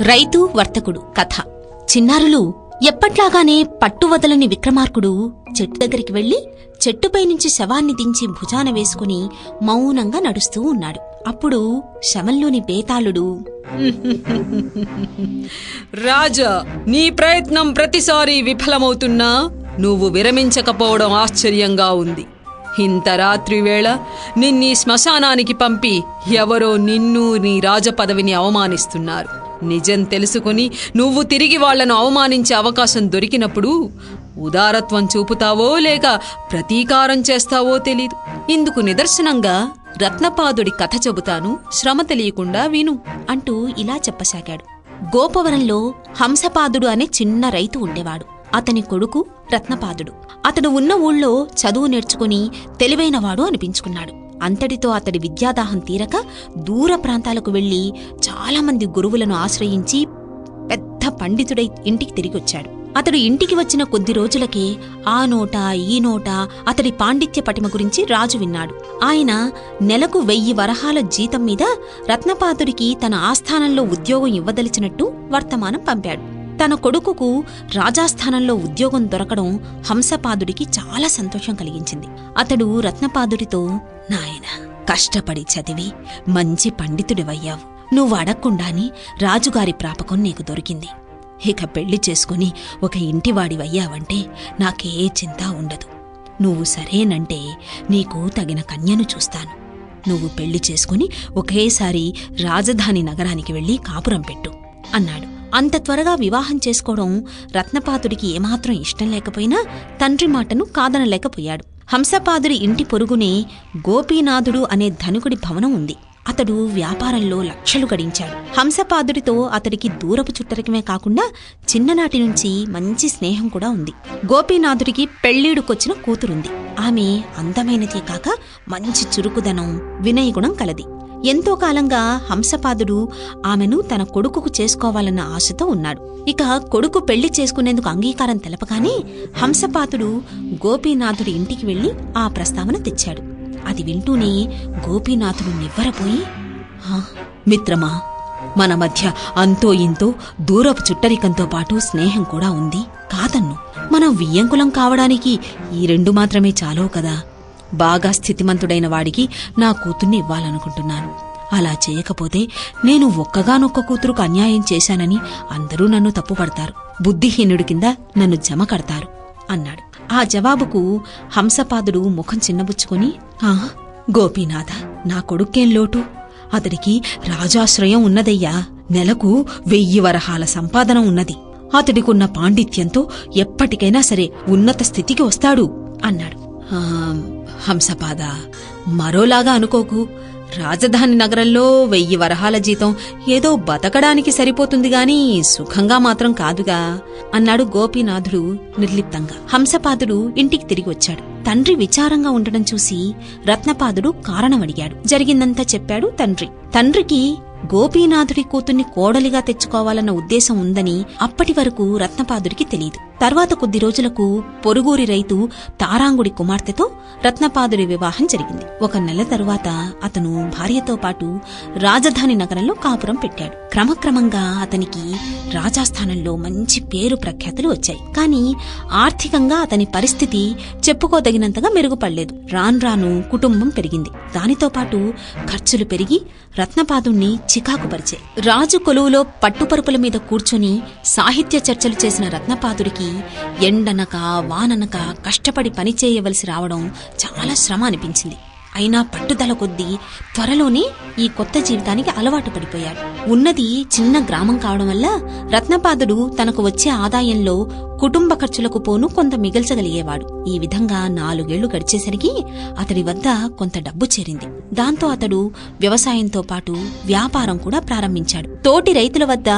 రైతు వర్తకుడు కథ. చిన్నారులు ఎప్పట్లాగానే పట్టువదలని విక్రమార్కుడు చెట్టు దగ్గరికి వెళ్ళి చెట్టుపై నుంచి శవాన్ని దించి భుజాన వేసుకుని మౌనంగా నడుస్తూ ఉన్నాడు. అప్పుడు శవంలోని బేతాళుడు రాజా నీ ప్రయత్నం ప్రతిసారి విఫలమవుతున్నా నువ్వు విరమించకపోవడం ఆశ్చర్యంగా ఉంది. ఇంత రాత్రి వేళ నిన్నీ శ్మశానానికి పంపి ఎవరో నిన్ను నీ రాజపదవిని అవమానిస్తున్నారు. నిజం తెలుసుకుని నువ్వు తిరిగి వాళ్ళను అవమానించే అవకాశం దొరికినప్పుడు ఉదారత్వం చూపుతావో లేక ప్రతీకారం చేస్తావో తెలీదు. ఇందుకు నిదర్శనంగా రత్నపాదుడి కథ చెబుతాను శ్రమ తెలియకుండా విను అంటూ ఇలా చెప్పసాగాడు. గోపవరంలో హంసపాదుడు అనే చిన్న రైతు ఉండేవాడు. అతని కొడుకు రత్నపాదుడు. అతడు ఉన్న ఊళ్ళో చదువు నేర్చుకుని తెలివైనవాడు అనిపించుకున్నాడు. అంతటితో అతడి విద్యాదాహం తీరక దూర ప్రాంతాలకు వెళ్ళి చాలామంది గురువులను ఆశ్రయించి పెద్ద పండితుడై ఇంటికి తిరిగొచ్చాడు. అతడు ఇంటికి వచ్చిన కొద్ది రోజులకే ఆ నోట ఈ నోట అతడి పాండిత్య పటిమ గురించి రాజు విన్నాడు. ఆయన నెలకు వెయ్యి వరహాల జీతం మీద రత్నపాదుడికి తన ఆస్థానంలో ఉద్యోగం ఇవ్వదలిచినట్టు వర్తమానం పంపాడు. తన కొడుకుకు రాజాస్థానంలో ఉద్యోగం దొరకడం హంసపాదుడికి చాలా సంతోషం కలిగించింది. అతడు రత్నపాదుడితో నాయన కష్టపడి చదివి మంచి పండితుడివయ్యావు. నువ్వు అడగకుండాని రాజుగారి ప్రాపకం నీకు దొరికింది. ఇక పెళ్ళి చేసుకుని ఒక ఇంటివాడివయ్యావంటే నాకే చింత ఉండదు. నువ్వు సరేనంటే నీకు తగిన కన్యను చూస్తాను. నువ్వు పెళ్ళి చేసుకుని ఒకేసారి రాజధాని నగరానికి వెళ్ళి కాపురం పెట్టు అన్నాడు. అంత త్వరగా వివాహం చేసుకోవడం రత్నపాదుడికి ఏమాత్రం ఇష్టం లేకపోయినా తండ్రి మాటను కాదనలేకపోయాడు. హంసపాదుడి ఇంటి పొరుగునే గోపీనాథుడు అనే ధనుకుడి భవనం ఉంది. అతడు వ్యాపారంలో లక్షలు గడించాడు. హంసపాదుడితో అతడికి దూరపు చుట్టరికమే కాకుండా చిన్ననాటి నుంచి మంచి స్నేహం కూడా ఉంది. గోపీనాథుడికి పెళ్ళీడుకొచ్చిన కూతురుంది. ఆమె అందమైనదే కాక మంచి చురుకుదనం వినయగుణం కలది. ఎంతో కాలంగా హంసపాదుడు ఆమెను తన కొడుకుకు చేసుకోవాలన్న ఆశతో ఉన్నాడు. ఇక కొడుకు పెళ్ళి చేసుకునేందుకు అంగీకారం తెలపగానే హంసపాతుడు గోపీనాథుడి ఇంటికి వెళ్ళి ఆ ప్రస్తావన తెచ్చాడు. అది వింటూనే గోపీనాథుడు నివ్వరపోయి మిత్రమా మన మధ్య అంతో ఇంతో దూరపు చుట్టరికంతో పాటు స్నేహం కూడా ఉంది. కాదన్ను. మనం వియ్యంకులం కావడానికి ఈ రెండు మాత్రమే చాలవు కదా. బాగా స్థితిమంతుడైన వాడికి నా కూతుర్ని ఇవ్వాలనుకుంటున్నాను. అలా చేయకపోతే నేను ఒక్కగానొక్క కూతురుకు అన్యాయం చేశానని అందరూ నన్ను తప్పుపడతారు. బుద్ధిహీనుడి కింద నన్ను జమ కడతారు అన్నాడు. ఆ జవాబుకు హంసపాదుడు ముఖం చిన్నబుచ్చుకొని ఆ గోపీనాథ నా కొడుక్కేం లోటు? అతడికి రాజాశ్రయం ఉన్నదయ్యా. నెలకు వెయ్యి వరహాల సంపాదన ఉన్నది. అతడికున్న పాండిత్యంతో ఎప్పటికైనా సరే ఉన్నత స్థితికి వస్తాడు అన్నాడు. హంసపాద. మరోలాగా అనుకోకు రాజధాని నగరంలో వెయ్యి వరహాల జీతం ఏదో బతకడానికి సరిపోతుంది గాని సుఖంగా మాత్రం కాదుగా అన్నాడు గోపీనాథుడు నిర్లిప్తంగా. హంసపాదుడు ఇంటికి తిరిగి వచ్చాడు. తండ్రి విచారంగా ఉండడం చూసి రత్నపాదుడు కారణం అడిగాడు. జరిగిందంతా చెప్పాడు తండ్రి. తండ్రికి గోపీనాథుడి కూతుర్ని కోడలిగా తెచ్చుకోవాలన్న ఉద్దేశం ఉందని అప్పటి వరకు రత్నపాదుడికి తెలియదు తర్వాత కొద్ది రోజులకు పొరుగూరి రైతు తారాంగుడి కుమార్తెతో రత్నపాదుడి వివాహం జరిగింది. ఒక నెల తరువాత అతను భార్యతో పాటు రాజధాని నగరంలో కాపురం పెట్టాడు. క్రమక్రమంగా అతనికి రాజాస్థానంలో మంచి పేరు ప్రఖ్యాతులు వచ్చాయి. కానీ ఆర్థికంగా అతని పరిస్థితి చెప్పుకోదగినంతగా మెరుగుపడలేదు. రాను రాను కుటుంబం పెరిగింది. దానితో పాటు ఖర్చులు పెరిగి రత్నపాదుణ్ణి చికాకుపరిచాయి రాజు కొలువులో పట్టుపరుపుల మీద కూర్చొని సాహిత్య చర్చలు చేసిన రత్నపాదుడికి ఎండనక వాననక కష్టపడి పనిచేయవలసి రావడం చాలా శ్రమ అనిపించింది. అయినా పట్టుదల కొద్దీ త్వరలోనే ఈ కొత్త జీవితానికి అలవాటు పడిపోయాడు. ఉన్నది చిన్న గ్రామం కావడం వల్ల రత్నపాదుడు తనకు వచ్చే ఆదాయంలో కుటుంబ ఖర్చులకు పోను కొంత మిగల్చగలిగేవాడు. ఈ విధంగా నాలుగేళ్ళు గడిచేసరికి అతడి వద్ద కొంత డబ్బు చేరింది. దాంతో అతడు వ్యవసాయంతో పాటు వ్యాపారం కూడా ప్రారంభించాడు. తోటి రైతుల వద్ద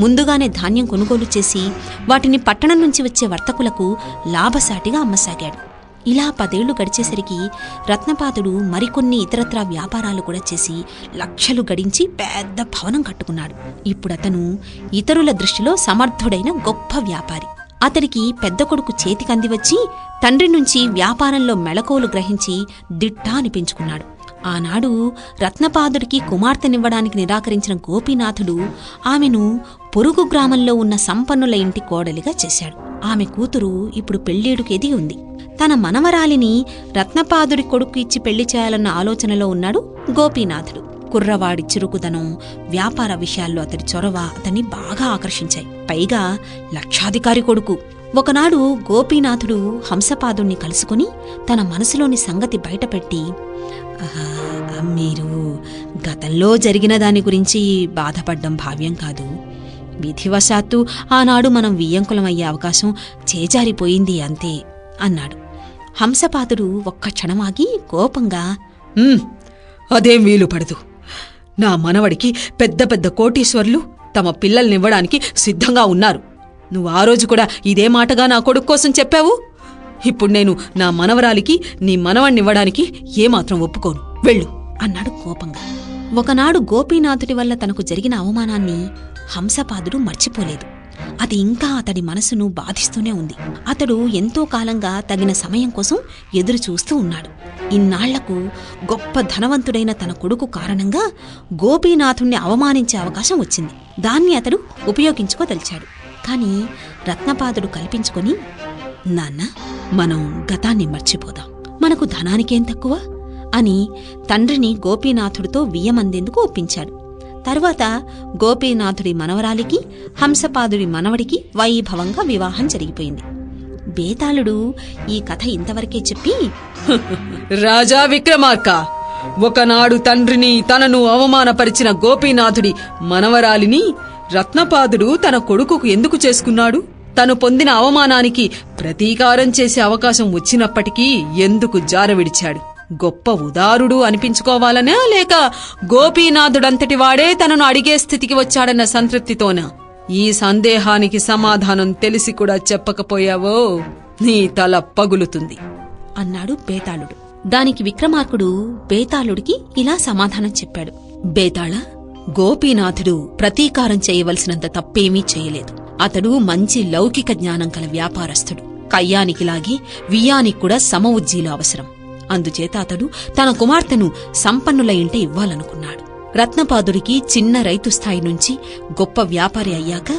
ముందుగానే ధాన్యం కొనుగోలు చేసి వాటిని పట్టణం నుంచి వచ్చే వర్తకులకు లాభసాటిగా అమ్మసాగాడు. ఇలా పదేళ్ళు గడిచేసరికి రత్నపాతుడు మరికొన్ని ఇతరత్రా వ్యాపారాలు కూడా చేసి లక్షలు గడించి పెద్ద భవనం కట్టుకున్నాడు. ఇప్పుడతను ఇతరుల దృష్టిలో సమర్థుడైన గొప్ప వ్యాపారి. అతడికి పెద్ద కొడుకు చేతికంది వచ్చి తండ్రి నుంచి వ్యాపారంలో మెళకువలు గ్రహించి దిట్టా అనిపించుకున్నాడు ఆనాడు రత్నపాదుడికి కుమార్తెనివ్వడానికి నిరాకరించిన గోపీనాథుడు ఆమెను పొరుగు గ్రామంలో ఉన్న సంపన్నుల ఇంటి కోడలిగా చేశాడు. ఆమె కూతురు ఇప్పుడు పెళ్ళేడుకు ఎదిగి ఉంది. తన మనవరాలిని రత్నపాదుడి కొడుకు ఇచ్చి పెళ్ళి చేయాలన్న ఆలోచనలో ఉన్నాడు గోపీనాథుడు. కుర్రవాడి చురుకుదనం వ్యాపార విషయాల్లో అతడి చొరవ అతన్ని బాగా ఆకర్షించాయి. పైగా లక్షాధికారి కొడుకు. ఒకనాడు గోపీనాథుడు హంసపాదుణ్ణి కలుసుకుని తన మనసులోని సంగతి బయటపెట్టి మీరు గతంలో జరిగిన దాని గురించి బాధపడ్డం భావ్యం కాదు. విధివశాత్తు ఆనాడు మనం వియ్యంకులమయ్యే అవకాశం చేజారిపోయింది అంతే అన్నాడు. హంసపాదుడు ఒక్క క్షణమాగి కోపంగా "ఉమ్, అదేం వీలు పడదు. నా మనవడికి పెద్ద పెద్ద కోటీశ్వర్లు తమ పిల్లల్నివ్వడానికి సిద్ధంగా ఉన్నారు. నువ్వు ఆ రోజు కూడా ఇదే మాటగా నా కొడుకు కోసం చెప్పావు? ఇప్పుడు నేను నా మనవరాలికి నీ మనవణ్ణివ్వడానికి ఏమాత్రం ఒప్పుకోను. వెళ్ళు. అన్నాడు కోపంగా. ఒకనాడు గోపీనాథుడి వల్ల తనకు జరిగిన అవమానాన్ని హంసపాదుడు మర్చిపోలేదు. అది ఇంకా అతడి మనసును బాధిస్తూనే ఉంది. అతడు ఎంతో కాలంగా తగిన సమయం కోసం ఎదురు చూస్తూ ఉన్నాడు. ఇన్నాళ్ళకు గొప్ప ధనవంతుడైన తన కొడుకు కారణంగా గోపీనాథుణ్ణి అవమానించే అవకాశం వచ్చింది. దాన్ని అతడు ఉపయోగించుకోదలిచాడు. కాని రత్నపాదుడు కల్పించుకొని నాన్న మనం గతాన్ని మర్చిపోదాం. మనకు ధనానికేం తక్కువ? అని తండ్రిని గోపీనాథుడితో వియ్యమందేందుకు ఒప్పించాడు. తరువాత గోపీనాథుడి మనవరాలికి హంసపాదుడి మనవడికి వైభవంగా వివాహం జరిగిపోయింది. బేతాళుడు ఈ కథ ఇంతవరకే చెప్పి రాజా విక్రమార్క ఒకనాడు తండ్రిని తనను అవమానపరిచిన గోపీనాథుడి మనవరాలిని రత్నపాదుడు తన కొడుకుకు ఎందుకు చేసుకున్నాడు? తను పొందిన అవమానానికి ప్రతీకారం చేసే అవకాశం వచ్చినప్పటికీ ఎందుకు జారవిడిచాడు? గొప్ప ఉదారుడు అనిపించుకోవాలనా లేక గోపీనాథుడంతటి వాడే తనను అడిగే స్థితికి వచ్చాడన్న సంతృప్తితోనా? ఈ సందేహానికి సమాధానం తెలిసి కూడా చెప్పకపోయావో? నీ తల పగులుతుంది. అన్నాడు బేతాళుడు. దానికి విక్రమార్కుడు బేతాళుడికి ఇలా సమాధానం చెప్పాడు. బేతాళ గోపీనాథుడు ప్రతీకారం చేయవలసినంత తప్పేమీ చేయలేదు. అతడు మంచి లౌకిక జ్ఞానం కల వ్యాపారస్తుడు. కయ్యానికిలాగే వియ్యానికి కూడా సమ ఉజ్జీలు అవసరం. అందుచేత అతడు తన కుమార్తెను సంపన్నుల ఇంట ఇవ్వాలనుకున్నాడు. రత్నపాదుడికి చిన్న రైతు స్థాయి నుంచి గొప్ప వ్యాపారి అయ్యాక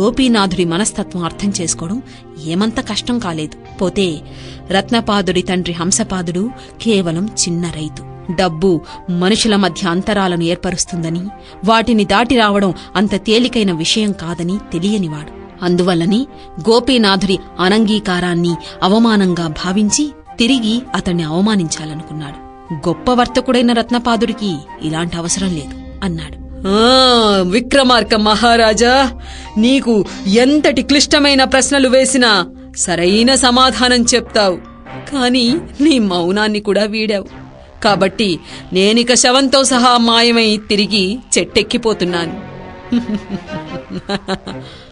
గోపీనాథుడి మనస్తత్వం అర్థం చేసుకోవడం ఏమంత కష్టం కాలేదు. పోతే రత్నపాదుడి తండ్రి హంసపాదుడు కేవలం చిన్న రైతు. డబ్బు మనుషుల మధ్య అంతరాలను ఏర్పరుస్తుందని వాటిని దాటి రావడం అంత తేలికైన విషయం కాదని తెలియనివాడు. అందువల్లనే గోపీనాథుడి అనంగీకారాన్ని అవమానంగా భావించి తిరిగి అతన్ని అవమానించాలనుకున్నాడు. గొప్ప వర్తకుడైన రత్నపాదుడికి ఇలాంటి అవసరం లేదు అన్నాడు. ఆ విక్రమార్క మహారాజా నీకు ఎంతటి క్లిష్టమైన ప్రశ్నలు వేసినా సరైన సమాధానం చెప్తావు. కాని నీ మౌనాన్ని కూడా వీడావు. కాబట్టి నేనిక శవంతో సహా మాయమై తిరిగి చెట్టెక్కిపోతున్నాను.